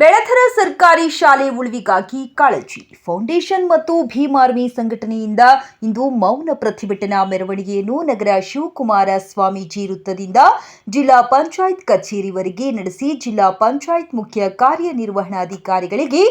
ಬೆಳಧರ ಸರ್ಕಾರಿ ಶಾಲೆ ಉಳಿವಿಗಾಗಿ ಕಾಳಜಿ. ಫೌಂಡೇಶನ್ ಮತ್ತು ಭೀಮ್ ಆರ್ಮಿ ಸಂಘಟನೆಯಿಂದ ಇಂದು ಮೌನ ಪ್ರತಿಭಟನಾ ಮೆರವಣಿಗೆಯನ್ನು ನಗರ ಶಿವಕುಮಾರ ಸ್ವಾಮೀಜಿ ವೃತ್ತದಿಂದ ಜಿಲ್ಲಾ ಪಂಚಾಯತ್ ಕಚೇರಿವರೆಗೆ ನಡೆಸಿ ಜಿಲ್ಲಾ ಪಂಚಾಯತ್ ಮುಖ್ಯ ಕಾರ್ಯನಿರ್ವಹಣಾಧಿಕಾರಿಗಳಿಗೆ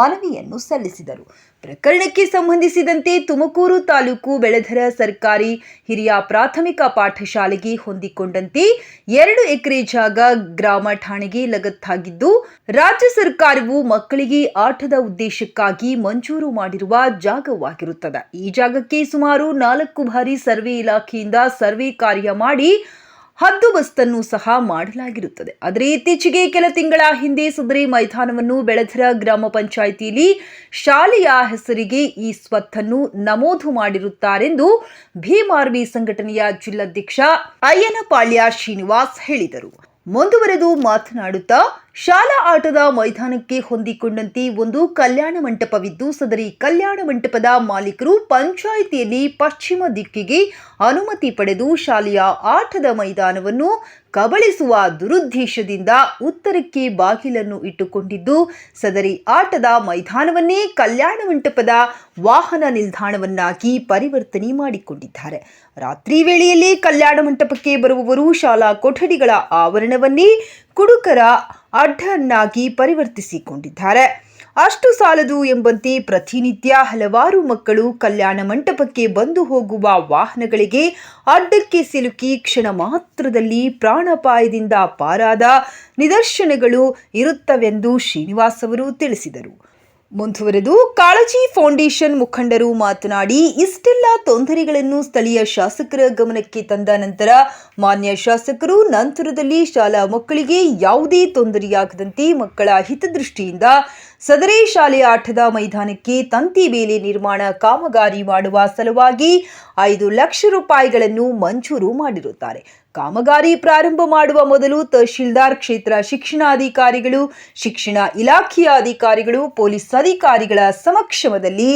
ಮನವಿಯನ್ನು ಸಲ್ಲಿಸಿದರು. ಪ್ರಕರಣಕ್ಕೆ ಸಂಬಂಧಿಸಿದಂತೆ ತುಮಕೂರು ತಾಲೂಕು ಬೆಳಧರ ಸರ್ಕಾರಿ ಹಿರಿಯ ಪ್ರಾಥಮಿಕ ಪಾಠಶಾಲೆಗೆ ಹೊಂದಿಕೊಂಡಂತೆ ಎರಡು ಎಕರೆ ಜಾಗ ಗ್ರಾಮ ಠಾಣೆಗೆ ಲಗತ್ತಾಗಿದ್ದು, ರಾಜ್ಯ ಸರ್ಕಾರವು ಮಕ್ಕಳಿಗೆ ಆಟದ ಉದ್ದೇಶಕ್ಕಾಗಿ ಮಂಜೂರು ಮಾಡಿರುವ ಜಾಗವಾಗಿರುತ್ತದೆ. ಈ ಜಾಗಕ್ಕೆ ಸುಮಾರು ನಾಲ್ಕು ಬಾರಿ ಸರ್ವೆ ಇಲಾಖೆಯಿಂದ ಸರ್ವೆ ಕಾರ್ಯ ಮಾಡಿ ಹದ್ದುಬಸ್ತನ್ನು ಸಹ ಮಾಡಲಾಗಿರುತ್ತದೆ. ಆದರೆ ಇತ್ತೀಚೆಗೆ ಕೆಲ ತಿಂಗಳ ಹಿಂದೆ ಸದರಿ ಮೈದಾನವನ್ನು ಬೆಳಧರ ಗ್ರಾಮ ಪಂಚಾಯಿತಿಯಲ್ಲಿ ಶಾಲೆಯ ಹೆಸರಿಗೆ ಈ ಸ್ವತ್ತನ್ನು ನಮೂದು ಮಾಡಿರುತ್ತಾರೆಂದು ಭೀಮಾರ್ವಿ ಸಂಘಟನೆಯ ಜಿಲ್ಲಾಧ್ಯಕ್ಷ ಅಯ್ಯನಪಾಳ್ಯ ಶ್ರೀನಿವಾಸ್ ಹೇಳಿದರು. ಮುಂದುವರೆದು ಮಾತನಾಡುತ್ತಾ ಶಾಲಾ ಆಟದ ಮೈದಾನಕ್ಕೆ ಹೊಂದಿಕೊಂಡಂತೆ ಒಂದು ಕಲ್ಯಾಣ ಮಂಟಪವಿದ್ದು, ಸದರಿ ಕಲ್ಯಾಣ ಮಂಟಪದ ಮಾಲೀಕರು ಪಂಚಾಯಿತಿಯಲ್ಲಿ ಪಶ್ಚಿಮ ದಿಕ್ಕಿಗೆ ಅನುಮತಿ ಪಡೆದು ಶಾಲೆಯ ಆಟದ ಮೈದಾನವನ್ನು ಕಬಳಿಸುವ ದುರುದ್ದೇಶದಿಂದ ಉತ್ತರಕ್ಕೆ ಬಾಗಿಲನ್ನು ಇಟ್ಟುಕೊಂಡಿದ್ದು, ಸದರಿ ಆಟದ ಮೈದಾನವನ್ನೇ ಕಲ್ಯಾಣ ಮಂಟಪದ ವಾಹನ ನಿಲ್ದಾಣವನ್ನಾಗಿ ಪರಿವರ್ತನೆ ಮಾಡಿಕೊಂಡಿದ್ದಾರೆ. ರಾತ್ರಿ ವೇಳೆಯಲ್ಲಿ ಕಲ್ಯಾಣ ಮಂಟಪಕ್ಕೆ ಬರುವವರು ಶಾಲಾ ಕೊಠಡಿಗಳ ಆವರಣವನ್ನೇ ಕುಡುಕರ ಅಡ್ಡನ್ನಾಗಿ ಪರಿವರ್ತಿಸಿಕೊಂಡಿದ್ದಾರೆ. ಅಷ್ಟು ಸಾಲದು ಎಂಬಂತೆ ಪ್ರತಿನಿತ್ಯ ಹಲವಾರು ಮಕ್ಕಳು ಕಲ್ಯಾಣ ಮಂಟಪಕ್ಕೆ ಬಂದು ಹೋಗುವ ವಾಹನಗಳಿಗೆ ಅಡ್ಡಕ್ಕೆ ಸಿಲುಕಿ ಕ್ಷಣ ಮಾತ್ರದಲ್ಲಿ ಪ್ರಾಣಾಪಾಯದಿಂದ ಪಾರಾದ ನಿದರ್ಶನಗಳು ಇರುತ್ತವೆಂದು ಶ್ರೀನಿವಾಸ್ ಅವರು ತಿಳಿಸಿದರು. ಮುಂದುವರೆದು ಕಾಳಜಿ ಫೌಂಡೇಶನ್ ಮುಖಂಡರು ಮಾತನಾಡಿ, ಇಷ್ಟೆಲ್ಲ ತೊಂದರೆಗಳನ್ನು ಸ್ಥಳೀಯ ಶಾಸಕರ ಗಮನಕ್ಕೆ ತಂದ ನಂತರ ಮಾನ್ಯ ಶಾಸಕರು ನಂತರದಲ್ಲಿ ಶಾಲಾ ಮಕ್ಕಳಿಗೆ ಯಾವುದೇ ತೊಂದರೆಯಾಗದಂತೆ ಮಕ್ಕಳ ಹಿತದೃಷ್ಟಿಯಿಂದ ಸದರಿ ಶಾಲೆಯ ಆಟದ ಮೈದಾನಕ್ಕೆ ತಂತಿ ಬೇಲಿ ನಿರ್ಮಾಣ ಕಾಮಗಾರಿ ಮಾಡುವ ಸಲುವಾಗಿ ಐದು ಲಕ್ಷ ರೂಪಾಯಿಗಳನ್ನು ಮಂಜೂರು ಮಾಡಿರುತ್ತಾರೆ. ಕಾಮಗಾರಿ ಪ್ರಾರಂಭ ಮಾಡುವ ಮೊದಲು ತಹಶೀಲ್ದಾರ್ ಕ್ಷೇತ್ರ ಶಿಕ್ಷಣಾಧಿಕಾರಿಗಳು, ಶಿಕ್ಷಣ ಇಲಾಖೆಯ ಅಧಿಕಾರಿಗಳು, ಪೊಲೀಸ್ ಅಧಿಕಾರಿಗಳ ಸಮಕ್ಷಮದಲ್ಲಿ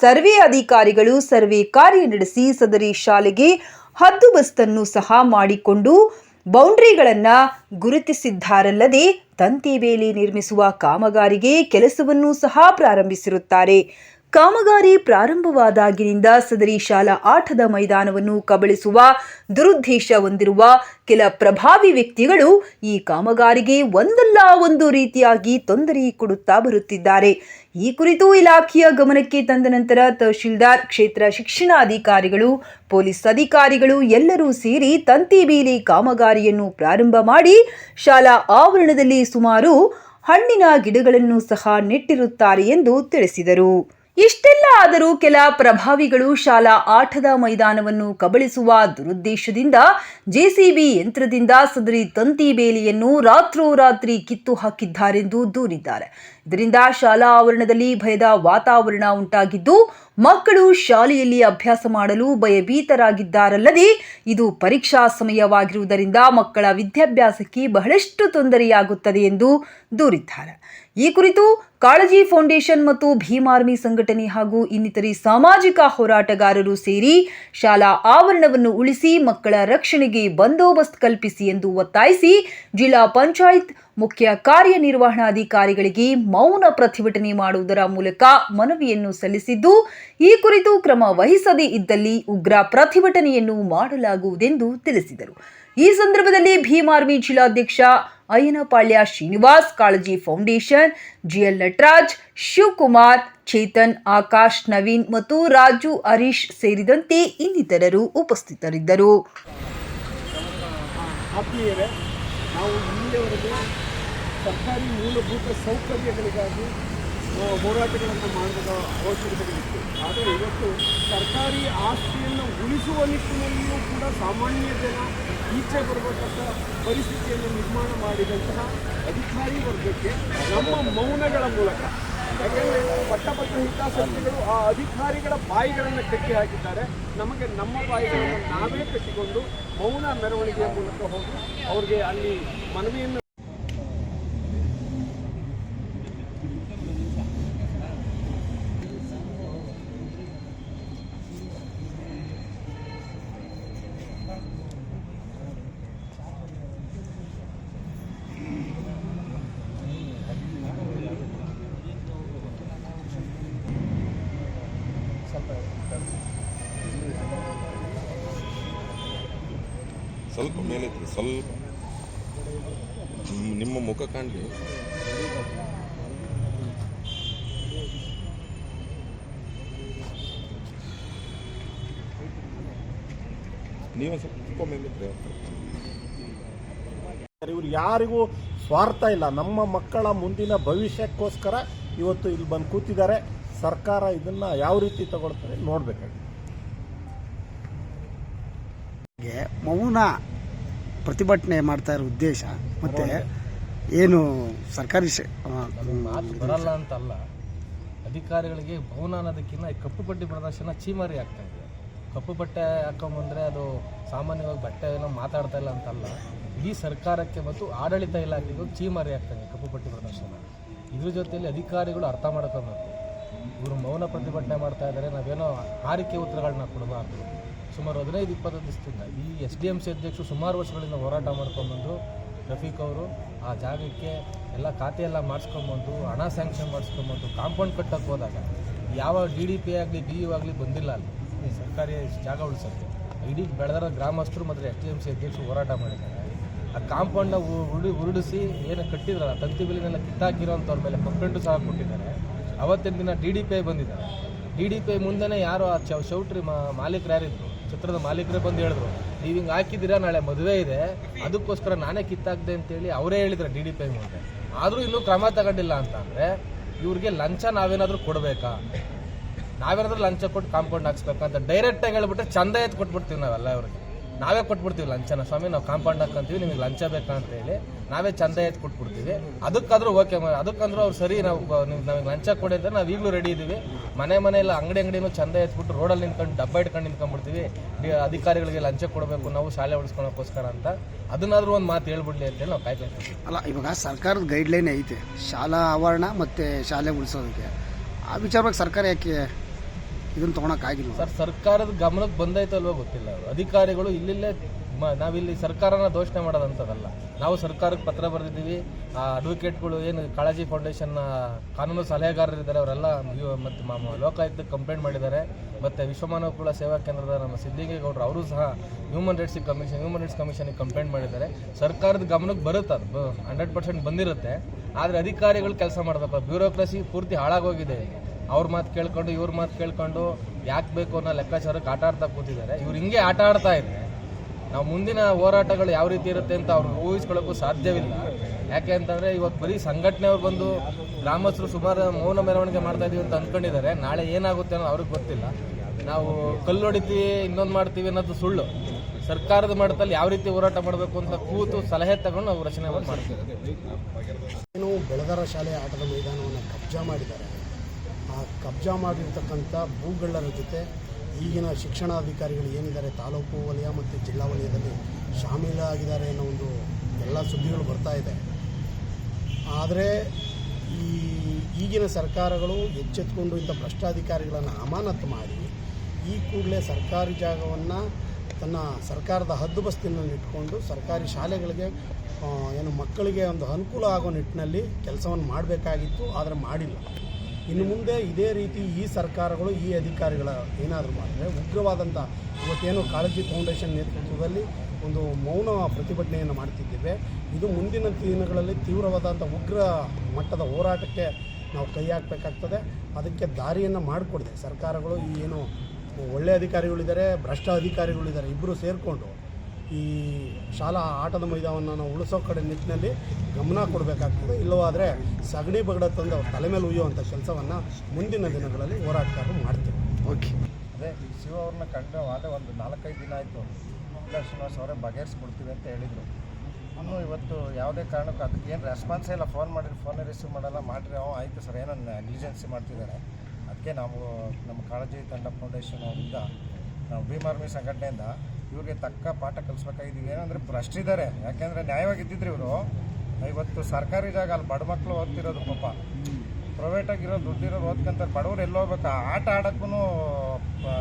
ಸರ್ವೆ ಅಧಿಕಾರಿಗಳು ಸರ್ವೆ ಕಾರ್ಯ ನಡೆಸಿ ಸದರಿ ಶಾಲೆಗೆ ಹದ್ದುಬಸ್ತನ್ನು ಸಹ ಮಾಡಿಕೊಂಡು ಬೌಂಡ್ರಿಗಳನ್ನು ಗುರುತಿಸಿದ್ದಾರಲ್ಲದೆ ತಂತಿ ಬೇಲಿ ನಿರ್ಮಿಸುವ ಕಾಮಗಾರಿಗೆ ಕೆಲಸವನ್ನು ಸಹ ಪ್ರಾರಂಭಿಸಿರುತ್ತಾರೆ. ಕಾಮಗಾರಿ ಪ್ರಾರಂಭವಾದಾಗಿನಿಂದ ಸದರಿ ಶಾಲಾ ಆಟದ ಮೈದಾನವನ್ನು ಕಬಳಿಸುವ ದುರುದ್ದೇಶ ಹೊಂದಿರುವ ಕೆಲ ಪ್ರಭಾವಿ ವ್ಯಕ್ತಿಗಳು ಈ ಕಾಮಗಾರಿಗೆ ಒಂದಲ್ಲ ಒಂದು ರೀತಿಯಾಗಿ ತೊಂದರೆ ಕೊಡುತ್ತಾ ಬರುತ್ತಿದ್ದಾರೆ. ಈ ಕುರಿತು ಇಲಾಖೆಯ ಗಮನಕ್ಕೆ ತಂದ ನಂತರ ತಹಶೀಲ್ದಾರ್, ಕ್ಷೇತ್ರ ಶಿಕ್ಷಣಾಧಿಕಾರಿಗಳು, ಪೊಲೀಸ್ ಅಧಿಕಾರಿಗಳು ಎಲ್ಲರೂ ಸೇರಿ ತಂತಿ ಬೇಲಿ ಕಾಮಗಾರಿಯನ್ನು ಪ್ರಾರಂಭ ಮಾಡಿ ಶಾಲಾ ಆವರಣದಲ್ಲಿ ಸುಮಾರು ಹಣ್ಣಿನ ಗಿಡಗಳನ್ನು ಸಹ ನೆಟ್ಟಿರುತ್ತಾರೆ ಎಂದು ತಿಳಿಸಿದರು. ಇಷ್ಟೆಲ್ಲ ಆದರೂ ಕೆಲ ಪ್ರಭಾವಿಗಳು ಶಾಲಾ ಆಟದ ಮೈದಾನವನ್ನು ಕಬಳಿಸುವ ದುರುದ್ದೇಶದಿಂದ ಜೆಸಿಬಿ ಯಂತ್ರದಿಂದ ಸದರಿ ತಂತಿ ಬೇಲಿಯನ್ನು ರಾತ್ರೋರಾತ್ರಿ ಕಿತ್ತು ಹಾಕಿದ್ದಾರೆಂದು ದೂರಿದ್ದಾರೆ. ಇದರಿಂದ ಶಾಲಾ ಆವರಣದಲ್ಲಿ ಭಯದ ವಾತಾವರಣ ಉಂಟಾಗಿದ್ದು ಮಕ್ಕಳು ಶಾಲೆಯಲ್ಲಿ ಅಭ್ಯಾಸ ಮಾಡಲು ಭಯಭೀತರಾಗಿದ್ದಾರಲ್ಲದೆ ಇದು ಪರೀಕ್ಷಾ ಸಮಯವಾಗಿರುವುದರಿಂದ ಮಕ್ಕಳ ವಿದ್ಯಾಭ್ಯಾಸಕ್ಕೆ ಬಹಳಷ್ಟು ತೊಂದರೆಯಾಗುತ್ತದೆ ಎಂದು ದೂರಿದ್ದಾರೆ. ಈ ಕುರಿತು ಕಾಳಜಿ ಫೌಂಡೇಶನ್ ಮತ್ತು ಭೀಮ್ ಆರ್ಮಿ ಸಂಘಟನೆ ಹಾಗೂ ಇನ್ನಿತರೆ ಸಾಮಾಜಿಕ ಹೋರಾಟಗಾರರು ಸೇರಿ ಶಾಲಾ ಆವರಣವನ್ನು ಉಳಿಸಿ ಮಕ್ಕಳ ರಕ್ಷಣೆಗೆ ಬಂದೋಬಸ್ತ್ ಕಲ್ಪಿಸಿ ಎಂದು ಒತ್ತಾಯಿಸಿ ಜಿಲ್ಲಾ ಪಂಚಾಯತ್ ಮುಖ್ಯ ಕಾರ್ಯನಿರ್ವಹಣಾಧಿಕಾರಿಗಳಿಗೆ ಮೌನ ಪ್ರತಿಭಟನೆ ಮಾಡುವುದರ ಮೂಲಕ ಮನವಿಯನ್ನು ಸಲ್ಲಿಸಿದ್ದು, ಈ ಕುರಿತು ಕ್ರಮ ವಹಿಸದೇ ಇದ್ದಲ್ಲಿ ಉಗ್ರ ಪ್ರತಿಭಟನೆಯನ್ನು ಮಾಡಲಾಗುವುದೆಂದು ತಿಳಿಸಿದರು. ಈ ಸಂದರ್ಭದಲ್ಲಿ ಭೀಮ್ ಆರ್ಮಿ ಜಿಲ್ಲಾಧ್ಯಕ್ಷ Ayyanapalya Srinivas, Kalaji foundation G L Nataraj, Shivakumar, Chetan, Akash, Naveen ಮತ್ತು ರಾಜು, ಹರೀಶ್ ಸೇರಿದಂತೆ ಇನ್ನಿತರರು ಉಪಸ್ಥಿತರಿದ್ದರು. ಇಲ್ಲಿಯವರೆಗೆ ಸರ್ಕಾರಿ ಮೂಲಭೂತ ಸೌಕರ್ಯಗಳಿಗಾಗಿ ಹೋರಾಟಗಳನ್ನು ಮಾಡುವ ಅವಶ್ಯಕತೆಗಳಿತ್ತು. ಆದರೆ ಇವತ್ತು ಸರ್ಕಾರಿ ಆಸ್ತಿಯನ್ನು ಉಳಿಸುವ ನಿಟ್ಟಿನಲ್ಲಿಯೂ ಕೂಡ ಸಾಮಾನ್ಯ ಜನ ಈಚೆ ಬರತಕ್ಕ ಪರಿಸ್ಥಿತಿಯನ್ನು ನಿರ್ಮಾಣ ಮಾಡಿದಂತಹ ಅಧಿಕಾರಿ ವರ್ಗಕ್ಕೆ ನಮ್ಮ ಮೌನಗಳ ಮೂಲಕ ಯಾಕೆಂದರೆ ಪಟ್ಟಪಟ್ಟ ಹಿತಾಸಕ್ತಿಗಳು ಆ ಅಧಿಕಾರಿಗಳ ಬಾಯಿಗಳನ್ನು ಕಟ್ಟಿ ಹಾಕಿದ್ದಾರೆ. ನಮಗೆ ನಮ್ಮ ಬಾಯಿಗಳನ್ನು ನಾವೇ ಕಟ್ಟಿಕೊಂಡು ಮೌನ ಮೆರವಣಿಗೆಯ ಮೂಲಕ ಹೋಗಿ ಅವ್ರಿಗೆ ಅಲ್ಲಿ ಮನವಿಯನ್ನು ಸ್ವಲ್ಪ ಮೇಲೆ ಸ್ವಲ್ಪ ನಿಮ್ಮ- ಮುಖ ಕಾಣಲಿ. ನೀವು ಸ್ವಲ್ಪ ಮೇಲೆ ಇವ್ರು ಯಾರಿಗೂ ಸ್ವಾರ್ಥ ಇಲ್ಲ. ನಮ್ಮ ಮಕ್ಕಳ ಮುಂದಿನ ಭವಿಷ್ಯಕ್ಕೋಸ್ಕರ ಇವತ್ತು ಇಲ್ಲಿ ಬಂದು ಕೂತಿದ್ದಾರೆ. ಸರ್ಕಾರ ಇದನ್ನ ಯಾವ ರೀತಿ ತಗೊಳ್ತಾರೆ ನೋಡ್ಬೇಕಾಗಿದೆ. ಮೌನ ಪ್ರತಿಭಟನೆ ಮಾಡ್ತಾ ಇರೋ ಉದ್ದೇಶ ಮತ್ತೆ ಏನು ಸರ್ಕಾರಿ ಮಾತು ಬರಲ್ಲ ಅಂತಲ್ಲ. ಅಧಿಕಾರಿಗಳಿಗೆ ಮೌನ ಅನ್ನೋದಕ್ಕಿಂತ ಈ ಕಪ್ಪು ಪಟ್ಟಿ ಪ್ರದರ್ಶನ ಚೀಮಾರಿ ಆಗ್ತಾ ಇದೆ. ಕಪ್ಪು ಬಟ್ಟೆ ಹಾಕೊಂಬಂದ್ರೆ ಅದು ಸಾಮಾನ್ಯವಾಗಿ ಬಟ್ಟೆ ಏನೋ ಮಾತಾಡ್ತಾ ಇಲ್ಲ ಅಂತಲ್ಲ. ಈ ಸರ್ಕಾರಕ್ಕೆ ಮತ್ತು ಆಡಳಿತ ಇಲಾಖೆಗೂ ಚೀಮಾರಿ ಆಗ್ತಾ ಇದೆ ಕಪ್ಪು ಬಟ್ಟೆ ಪ್ರದರ್ಶನ ಇದ್ರ ಜೊತೆಯಲ್ಲಿ ಅಧಿಕಾರಿಗಳು ಅರ್ಥ ಮಾಡ್ಕೊಬೇಕು. ಇವರು ಮೌನ ಪ್ರತಿಭಟನೆ ಮಾಡ್ತಾ ಇದ್ದಾರೆ ನಾವೇನೋ ಹಾರಿಕೆ ಉತ್ತರಗಳನ್ನ ಕೊಡಬಾರ್ದು. ಸುಮಾರು ಹದಿನೈದು, ಇಪ್ಪತ್ತು ದಿವಸದಿಂದ ಈ ಎಸ್ ಡಿ ಎಂ ಸಿ ಅಧ್ಯಕ್ಷರು ಸುಮಾರು ವರ್ಷಗಳಿಂದ ಹೋರಾಟ ಮಾಡ್ಕೊಂಬಂದು ರಫೀಕ್ ಅವರು ಆ ಜಾಗಕ್ಕೆ ಎಲ್ಲ ಖಾತೆ ಎಲ್ಲ ಮಾಡಿಸ್ಕೊಂಬಂದು, ಹಣ ಸ್ಯಾಂಕ್ಷನ್ ಮಾಡಿಸ್ಕೊಂಬಂದು, ಕಾಂಪೌಂಡ್ ಕಟ್ಟಕ್ಕೆ ಹೋದಾಗ ಯಾವ ಡಿ ಡಿ ಪಿ ಆಗಲಿ ಬಿ ಯು ಆಗಲಿ ಬಂದಿಲ್ಲ ಅಲ್ಲಿ. ಸರ್ಕಾರಿ ಜಾಗ ಉಳಿಸೋಕ್ಕೆ. ಇಡೀ ಬೆಳೆದರ ಗ್ರಾಮಸ್ಥರು ಮತ್ತು ಎಸ್ ಡಿ ಎಂ ಸಿ ಅಧ್ಯಕ್ಷರು ಹೋರಾಟ ಮಾಡಿದ್ದಾರೆ. ಆ ಕಾಂಪೌಂಡ್ನ ಉರುಡಿ ಉರುಡಿಸಿ ಏನು ಕಟ್ಟಿದ್ರಲ್ಲ, ತಂತಿ ಬಿಲಿನೆಲ್ಲ ಕಿತ್ತಾಕಿರೋಂಥವ್ರ ಮೇಲೆ ಕಂಪ್ಲೇಂಟು ಸಹ ಕೊಟ್ಟಿದ್ದಾರೆ. ಅವತ್ತಿನ ದಿನ ಡಿ ಡಿ ಪಿ ಐ ಬಂದಿದ್ದಾರೆ. ಡಿ ಡಿ ಪಿ ಐ ಮುಂದೆನೇ ಯಾರು ಆ ಚೌಟ್ರಿ ಮಾಲೀಕರು ಯಾರಿದ್ರು ಚಿತ್ರದ ಮಾಲೀಕರೇ ಬಂದು ಹೇಳಿದ್ರು, ನೀವು ಹಿಂಗೆ ಹಾಕಿದ್ದೀರಾ? ನಾಳೆ ಮದುವೆ ಇದೆ. ಅದಕ್ಕೋಸ್ಕರ ನಾನೇ ಕಿತ್ತಾಗದೆ ಅಂತೇಳಿ ಅವರೇ ಹೇಳಿದ್ರು ಡಿ ಡಿ ಪಿ ಮುಂದೆ ಆದರೂ ಇನ್ನೂ ಕ್ರಮ ತಗೊಂಡಿಲ್ಲ ಅಂತ ಅಂದರೆ ಇವ್ರಿಗೆ ಲಂಚ ನಾವೇನಾದರೂ ಕೊಡಬೇಕಾ? ನಾವೇನಾದ್ರೂ ಲಂಚ ಕೊಟ್ಟು ಕಾಂಪೌಂಡ್ ಹಾಕ್ಸ್ಬೇಕು ಅಂತ ಡೈರೆಕ್ಟಾಗಿ ಹೇಳ್ಬಿಟ್ರೆ ಚಂದ ಎತ್ತು ಕೊಟ್ಬಿಡ್ತೀವಿ ನಾವೆಲ್ಲ ಇವ್ರಿಗೆ. ನಾವೇ ಕೊಟ್ಬಿಡ್ತೀವಿ ಲಂಚನ. ಸ್ವಾಮಿ, ನಾವು ಕಾಂಪೌಂಡ್ ಹಾಕಂತೀವಿ, ನಿಮಗೆ ಲಂಚ ಬೇಕಾ ಅಂತ ಹೇಳಿ ನಾವೇ ಚಂದ ಎತ್ತು ಕೊಟ್ಬಿಡ್ತೀವಿ. ಅದಕ್ಕಾದ್ರೂ ಓಕೆ ಅದಕ್ಕಂದ್ರೂ ಅವ್ರು ಸರಿ ನಾವು ನಮಗೆ ಲಂಚ ಕೊಡಿ ಅಂತ ನಾವು ಈಗಲೂ ರೆಡಿ ಇದ್ದೀವಿ ಮನೆ ಮನೆಯಲ್ಲ ಅಂಗಡಿ ಅಂಗಡಿನೂ ಚಂದ ಎತ್ಬಿಟ್ಟು ರೋಡಲ್ಲಿ ನಿಂತ್ಕೊಂಡು ಡಬ್ಬ ಇಟ್ಕೊಂಡು ನಿಂತ್ಕೊಂಡ್ಬಿಡ್ತೀವಿ. ಅಧಿಕಾರಿಗಳಿಗೆ ಲಂಚ ಕೊಡಬೇಕು ನಾವು ಶಾಲೆ ಉಳಿಸ್ಕೊಳಕ್ಕೋಸ್ಕರ ಅಂತ. ಅದನ್ನಾದ್ರೂ ಒಂದು ಮಾತು ಹೇಳ್ಬಿಡ್ಲಿ ಅಂತೇಳಿ ನಾವು ಕಾಯ್ತಾ ಅಲ್ಲ ಇವಾಗ ಸರ್ಕಾರದ ಗೈಡ್ಲೈನ್ ಐತೆ. ಶಾಲಾ ಆವರಣ ಮತ್ತೆ ಶಾಲೆ ಉಳಿಸೋದಕ್ಕೆ. ಆ ವಿಚಾರವಾಗಿ ಸರ್ಕಾರ ಯಾಕೆ ಇದನ್ನ ತೊಗೊಳಕ್ಕಾಗಿಲ್ಲ ಸರ್ ಸರ್ಕಾರದ ಗಮನಕ್ಕೆ ಬಂದೈತಲ್ವೋ ಗೊತ್ತಿಲ್ಲ. ಅವರು ಅಧಿಕಾರಿಗಳು ಇಲ್ಲಿಲ್ಲೇ ಮ- ನಾವಿಲ್ಲಿ ಸರ್ಕಾರನ ದೋಷಣೆ ಮಾಡೋದಂಥದ್ದಲ್ಲ. ನಾವು ಸರ್ಕಾರಕ್ಕೆ ಪತ್ರ ಬರೆದಿದ್ದೀವಿ, ಆ ಅಡ್ವೊಕೇಟ್ಗಳು ಏನು ಕಾಳಜಿ ಫೌಂಡೇಶನ್ನ ಕಾನೂನು ಸಲಹೆಗಾರರಿದ್ದಾರೆ ಅವರೆಲ್ಲ ಮತ್ತು ಲೋಕಾಯುಕ್ತಕ್ಕೆ ಕಂಪ್ಲೇಂಟ್ ಮಾಡಿದ್ದಾರೆ. ಮತ್ತು ವಿಶ್ವಮಾನವ ಕುಲ ಸೇವಾ ಕೇಂದ್ರದ ನಮ್ಮ ಸಿದ್ದಿಗೇಗೌಡರು ಅವರು ಸಹ human rights commission human rights ಕಮಿಷನಿಗೆ complaint ಮಾಡಿದ್ದಾರೆ. ಸರ್ಕಾರದ ಗಮನಕ್ಕೆ ಬರುತ್ತೆ ಅದು ಹಂಡ್ರೆಡ್ ಪರ್ಸೆಂಟ್ ಬಂದಿರುತ್ತೆ. ಆದರೆ ಅಧಿಕಾರಿಗಳು ಕೆಲಸ ಮಾಡಬೇಕು, ಬ್ಯೂರೋಕ್ರಸಿ ಪೂರ್ತಿ ಹಾಳಾಗೋಗಿದೆ. ಅವ್ರ ಮಾತು ಕೇಳ್ಕೊಂಡು, ಇವ್ರ ಮಾತು ಕೇಳ್ಕೊಂಡು ಯಾಕೆ ಬೇಕು ಅನ್ನೋ ಲೆಕ್ಕಾಚಾರಕ್ಕೆ ಆಟ ಆಡ್ತಾ ಕೂತಿದ್ದಾರೆ. ಇವ್ರು ಹಿಂಗೆ ಆಟ ಆಡ್ತಾ ಇದ್ರೆ ನಾವು ಮುಂದಿನ ಹೋರಾಟಗಳು ಯಾವ ರೀತಿ ಇರುತ್ತೆ ಅಂತ ಅವ್ರು ಊಹಿಸ್ಕೊಳ್ಳೋಕ್ಕೂ ಸಾಧ್ಯವಿಲ್ಲ. ಯಾಕೆ ಅಂತಂದರೆ ಇವತ್ತು ಬರೀ ಸಂಘಟನೆಯವ್ರು ಬಂದು ಗ್ರಾಮಸ್ಥರು ಸುಮಾರು ಮೌನ ಮೆರವಣಿಗೆ ಮಾಡ್ತಾ ಇದೀವಿ ಅಂತ ಅಂದ್ಕೊಂಡಿದ್ದಾರೆ ನಾಳೆ ಏನಾಗುತ್ತೆ ಅನ್ನೋದು ಅವ್ರಿಗೆ ಗೊತ್ತಿಲ್ಲ. ನಾವು ಕಲ್ಲು ಹೊಡಿತೀವಿ ಇನ್ನೊಂದು ಮಾಡ್ತೀವಿ ಅನ್ನೋದು ಸುಳ್ಳು. ಸರ್ಕಾರದ ಮಟ್ಟದಲ್ಲಿ ಯಾವ ರೀತಿ ಹೋರಾಟ ಮಾಡಬೇಕು ಅಂತ ಕೂತು ಸಲಹೆ ತಗೊಂಡು ನಾವು ರಚನೆ ಮಾಡ್ತೀವಿ. ಏನು ಬೆಳಗಾರ ಶಾಲೆ ಆಟದ ಮೈದಾನವನ್ನು ಕಬ್ಜಾ ಮಾಡಿದ್ದಾರೆ. ಆ ಕಬ್ಜಾ ಮಾಡಿರ್ತಕ್ಕಂಥ ಭೂಗಳ್ಳರ ಜೊತೆ ಈಗಿನ ಶಿಕ್ಷಣಾಧಿಕಾರಿಗಳು ಏನಿದ್ದಾರೆ, ತಾಲೂಕು ವಲಯ ಮತ್ತು ಜಿಲ್ಲಾ ವಲಯದಲ್ಲಿ ಶಾಮೀಲಾಗಿದ್ದಾರೆ ಅನ್ನೋ ಒಂದು ಎಲ್ಲ ಸುದ್ದಿಗಳು ಬರ್ತಾ ಇದೆ. ಆದರೆ ಈ ಈಗಿನ ಸರ್ಕಾರಗಳು ಎಚ್ಚೆತ್ಕೊಂಡು ಇಂಥ ಭ್ರಷ್ಟಾಧಿಕಾರಿಗಳನ್ನು ಅಮಾನತು ಮಾಡಿ, ಈ ಕೂಡಲೇ ಸರ್ಕಾರಿ ಜಾಗವನ್ನು ತನ್ನ ಸರ್ಕಾರದ ಹದ್ದುಬಸ್ತಿನಲ್ಲಿ ಇಟ್ಕೊಂಡು ಸರ್ಕಾರಿ ಶಾಲೆಗಳಿಗೆ ಏನು ಮಕ್ಕಳಿಗೆ ಒಂದು ಅನುಕೂಲ ಆಗೋ ನಿಟ್ಟಿನಲ್ಲಿ ಕೆಲಸವನ್ನು ಮಾಡಬೇಕಾಗಿತ್ತು, ಆದರೆ ಮಾಡಿಲ್ಲ. ಇನ್ನು ಮುಂದೆ ಇದೇ ರೀತಿ ಈ ಸರ್ಕಾರಗಳು, ಈ ಅಧಿಕಾರಿಗಳ ಏನಾದರೂ ಮಾಡಿದ್ರೆ ಉಗ್ರವಾದಂಥ ಇವತ್ತೇನು ಕಾಳಜಿ ಫೌಂಡೇಶನ್ ನೇತೃತ್ವದಲ್ಲಿ ಒಂದು ಮೌನ ಪ್ರತಿಭಟನೆಯನ್ನು ಮಾಡ್ತಿದ್ದೇವೆ. ಇದು ಮುಂದಿನ ದಿನಗಳಲ್ಲಿ ತೀವ್ರವಾದಂಥ ಉಗ್ರ ಮಟ್ಟದ ಹೋರಾಟಕ್ಕೆ ನಾವು ಕೈ ಹಾಕಬೇಕಾಗ್ತದೆ. ಅದಕ್ಕೆ ದಾರಿಯನ್ನು ಮಾಡಿಕೊಡಿದೆ ಸರ್ಕಾರಗಳು ಈ ಏನು ಒಳ್ಳೆ ಅಧಿಕಾರಿಗಳಿದ್ದಾರೆ ಭ್ರಷ್ಟ ಅಧಿಕಾರಿಗಳಿದ್ದಾರೆ ಇಬ್ಬರು ಸೇರಿಕೊಂಡು ಈ ಶಾಲಾ ಆಟದ ಮೈದಾನವನ್ನು ನಾವು ಉಳಿಸೋ ಕಡೆ ನಿಟ್ಟಿನಲ್ಲಿ ಗಮನ ಕೊಡಬೇಕಾಗ್ತದೆ. ಇಲ್ಲವಾದರೆ ಸಗಣಿ ಬಗಡ ತಂದು ಅವ್ರ ತಲೆ ಮೇಲೆ ಉಯ್ಯುವಂಥ ಕೆಲಸವನ್ನು ಮುಂದಿನ ದಿನಗಳಲ್ಲಿ ಹೋರಾಟಗಾರರು ಮಾಡ್ತೀವಿ ಓಕೆ. ಅದೇ ಶಿವ ಅವ್ರನ್ನ ಕಂಡು ಅದೇ ಒಂದು ನಾಲ್ಕೈದು ದಿನ ಆಯಿತು. ಇಲ್ಲ ಶ್ರೀನಿವಾಸ್ ಅವರೇ ಬಗೆಹರಿಸ್ಕೊಡ್ತೀವಿ ಅಂತ ಹೇಳಿದರು. ಇನ್ನೂ ಇವತ್ತು ಯಾವುದೇ ಕಾರಣಕ್ಕೂ ಅದಕ್ಕೆ ಏನು ರೆಸ್ಪಾನ್ಸೇ ಇಲ್ಲ. ಫೋನ್ ಮಾಡಿದ್ರೆ ಫೋನ್ ರಿಸೀವ್ ಮಾಡಲ್ಲ. ಮಾಡಿರಿ ಅವ್ನು ಆಯಿತು ಸರ್ ಏನೋ ನೆಗ್ಲಿಜೆನ್ಸಿ ಮಾಡ್ತಿದ್ದಾರೆ. ಅದಕ್ಕೆ ನಾವು ನಮ್ಮ ಕಾಳಜಿ ತಂಡ ಫೌಂಡೇಶನ್ ಅವರಿಂದ ನಾವು ಭೀಮಾರ್ಮಿ ಸಂಘಟನೆಯಿಂದ ಇವ್ರಿಗೆ ತಕ್ಕ ಪಾಠ ಕಲಿಸ್ಬೇಕಾಗಿದ್ದೀವಿ ಏನಂದರೆ ಭ್ರಷ್ಟಿದ್ದಾರೆ ಯಾಕೆಂದರೆ ನ್ಯಾಯವಾಗಿ ಇದ್ದಿದ್ರು ಇವರು. ಇವತ್ತು ಸರ್ಕಾರಿ ಜಾಗ ಅಲ್ಲಿ ಬಡ ಮಕ್ಕಳು ಓದ್ತಿರೋದು ಪಾಪ. ಪ್ರೈವೇಟಾಗಿರೋ ದುಡ್ಡಿರೋರು ಓದ್ಕೊಂತಾರೆ ಬಡವ್ರು ಎಲ್ಲಿ ಹೋಗ್ಬೇಕು? ಆ ಆಟ ಆಡೋಕ್ಕೂ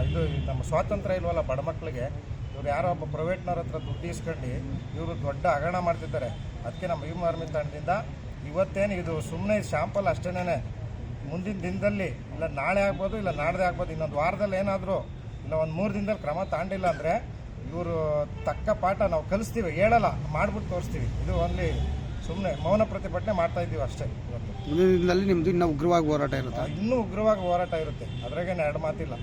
ಇದು ನಮ್ಮ ಸ್ವಾತಂತ್ರ್ಯ ಇಲ್ವಲ್ಲ ಬಡ ಮಕ್ಕಳಿಗೆ ಇವ್ರು ಯಾರೋ ಒಬ್ಬ ಪ್ರೈವೇಟ್ನವ್ರ ಹತ್ರ ದುಡ್ಡು ಇಸ್ಕೊಂಡು ಇವರು ದೊಡ್ಡ ಹಗರಣ ಮಾಡ್ತಿದ್ದಾರೆ. ಅದಕ್ಕೆ ನಮ್ಮ ಭೀಮ್ ಆರ್ಮಿ ತಂಡದಿಂದ ಇವತ್ತೇನು ಇದು ಸುಮ್ಮನೆ ಶಾಂಪಲ್ ಅಷ್ಟೇನೆ ಮುಂದಿನ ದಿನದಲ್ಲಿ, ಇಲ್ಲ ನಾಳೆ ಆಗ್ಬೋದು, ಇಲ್ಲ ನಾಡ್ದೆ ಆಗ್ಬೋದು, ಇನ್ನೊಂದು ವಾರದಲ್ಲಿ ಏನಾದರೂ, ಇಲ್ಲ ಒಂದು ಮೂರು ದಿನದಲ್ಲಿ ಕ್ರಮ ತಾಂಡಿಲ್ಲ ಅಂದರೆ ಇವರು ತಕ್ಕ ಪಾಠ ನಾವು ಕಲಿಸ್ತೀವಿ ಹೇಳಲ್ಲ ಮಾಡ್ಬಿಟ್ಟು ತೋರಿಸ್ತೀವಿ. ಇದು ಓನ್ಲಿ ಸುಮ್ಮನೆ ಮೌನ ಪ್ರತಿಭಟನೆ ಮಾಡ್ತಾ ಇದ್ದೀವಿ ಅಷ್ಟೇ ಇವತ್ತು. ಮುಂದಿನ ದಿನದಲ್ಲಿ ನಿಮ್ಮದು ಇನ್ನೂ ಉಗ್ರವಾಗಿ ಹೋರಾಟ ಇರುತ್ತೆ? ಇನ್ನೂ ಉಗ್ರವಾಗಿ ಹೋರಾಟ ಇರುತ್ತೆ. ಅದ್ರಾಗೇನು ಎರಡು ಮಾತಿಲ್ಲ.